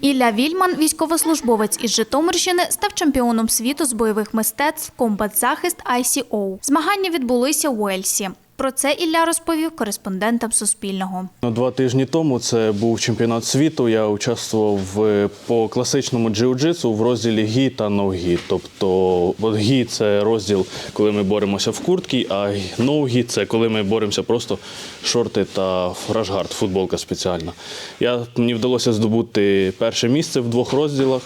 Ілля Вільман, військовослужбовець із Житомирщини, став чемпіоном світу з бойових мистецтв «Комбат-захист ICO». Змагання відбулися у Уельсі. Про це Ілля розповів кореспондентам Суспільного. Ну, Два тижні тому це був чемпіонат світу. Я участвував по класичному джиу-джитсу в розділі гі та ногі. Тобто гі це розділ, коли ми боремося в куртці, а ногі це коли ми боремося просто шорти та рашгард, футболка спеціальна. Я, мені вдалося здобути перше місце в двох розділах.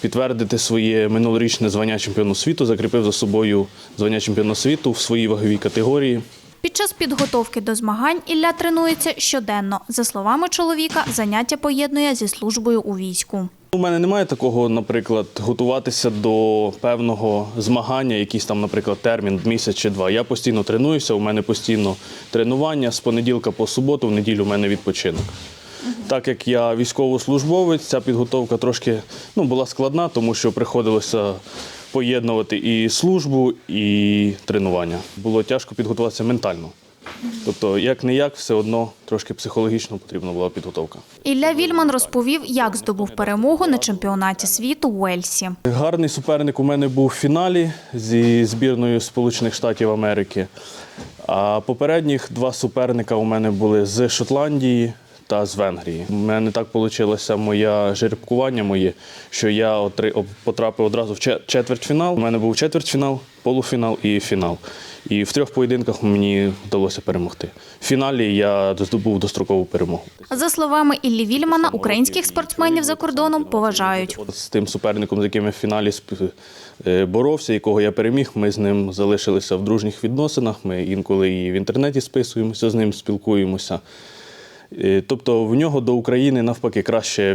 Підтвердити своє минулорічне звання чемпіону світу, закріпив за собою звання чемпіона світу в своїй ваговій категорії. Під час підготовки до змагань Ілля тренується щоденно. За словами чоловіка, заняття поєднує зі службою у війську. У мене немає такого, наприклад, готуватися до певного змагання, якийсь там, наприклад, термін місяць чи два. Я постійно тренуюся, у мене постійно тренування з понеділка по суботу, в неділю у мене відпочинок. Так як я військовослужбовець, ця підготовка трошки ну, була складна, тому що приходилося поєднувати і службу, і тренування. Було тяжко підготуватися ментально. Тобто, як не як, все одно трошки психологічно потрібна була підготовка. Ілля Вільман розповів, як здобув перемогу на чемпіонаті світу у Уельсі. Гарний суперник у мене був в фіналі зі збірною Сполучених Штатів Америки. А попередніх два суперника у мене були з Шотландії та з Венгрії. У мене так вийшло моє жеребкування моє, що я отри- потрапив одразу в четвертьфінал. У мене був четвертьфінал, полуфінал і фінал. І в трьох поєдинках мені вдалося перемогти. В фіналі я здобув дострокову перемогу. За словами Іллі Вільмана, українських спортсменів за кордоном поважають. З тим суперником, з яким я в фіналі е, боровся, якого я переміг, ми з ним залишилися в дружніх відносинах. Ми інколи і в інтернеті списуємося, з ним спілкуємося. Е, Тобто в нього до України навпаки краще е,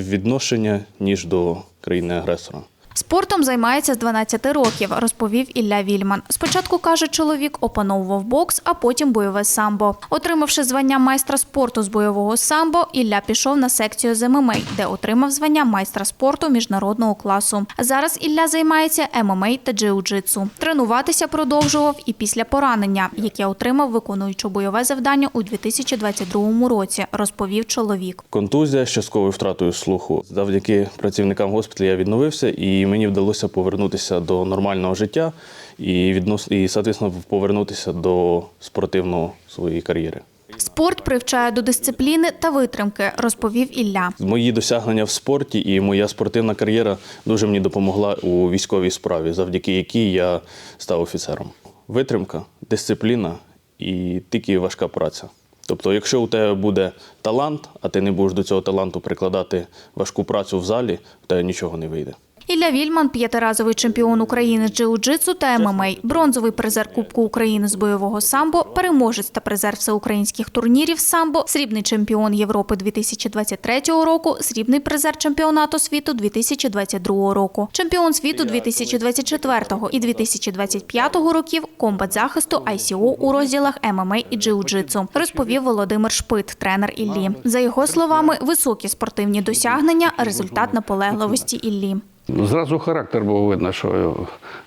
відношення, ніж до країни-агресора. Спортом займається з 12 років, розповів Ілля Вільман. Спочатку каже чоловік, опановував бокс, а потім бойове самбо. Отримавши звання майстра спорту з бойового самбо, Ілля пішов на секцію з ММА, де отримав звання майстра спорту міжнародного класу. Зараз Ілля займається ММА та джиу-джитсу. Тренуватися продовжував і після поранення, яке отримав виконуючи бойове завдання у 2022 році, розповів чоловік. Контузія з частковою втратою слуху. Завдяки працівникам госпіталю я відновився, і мені вдалося повернутися до нормального життя і віднос і, соответственно, повернутися до спортивної своєї кар'єри. Спорт привчає до дисципліни та витримки, розповів Ілля. Мої досягнення в спорті і моя спортивна кар'єра дуже мені допомогла у військовій справі, завдяки якій я став офіцером. Витримка, дисципліна і тільки важка праця. Тобто, якщо у тебе буде талант, а ти не будеш до цього таланту прикладати важку працю в залі, в тебе нічого не вийде. Ілля Вільман – п'ятиразовий чемпіон України з джиу-джитсу та ММА, бронзовий призер Кубку України з бойового самбо, переможець та призер всеукраїнських турнірів самбо, срібний чемпіон Європи 2023 року, срібний призер чемпіонату світу 2022 року, чемпіон світу 2024 і 2025 років, комбат захисту ICO у розділах ММА і джиу-джитсу, розповів Володимир Шпит, тренер Іллі. За його словами, високі спортивні досягнення – результат наполегливості Іллі. Зразу характер був видно, що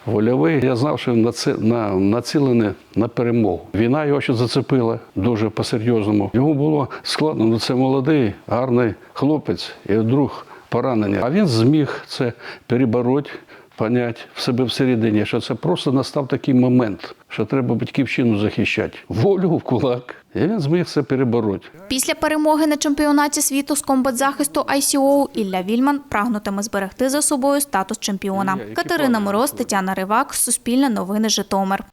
вольовий. Я знав, що він наці- на- націлений на перемогу. Війна його ще зацепила дуже по-серйозному. Йому було складно, ну це молодий, гарний хлопець і друг поранення. А він зміг це перебороть, понять в себе всередині, що це просто настав такий момент, що треба батьківщину захищати. Волю в кулак. І він зміг це перебороть. Після перемоги на чемпіонаті світу з комбат-захисту ICO Ілля Вільман прагнутиме зберегти за собою статус чемпіона. Катерина Мороз, Тетяна Ривак, Суспільне новини Житомир.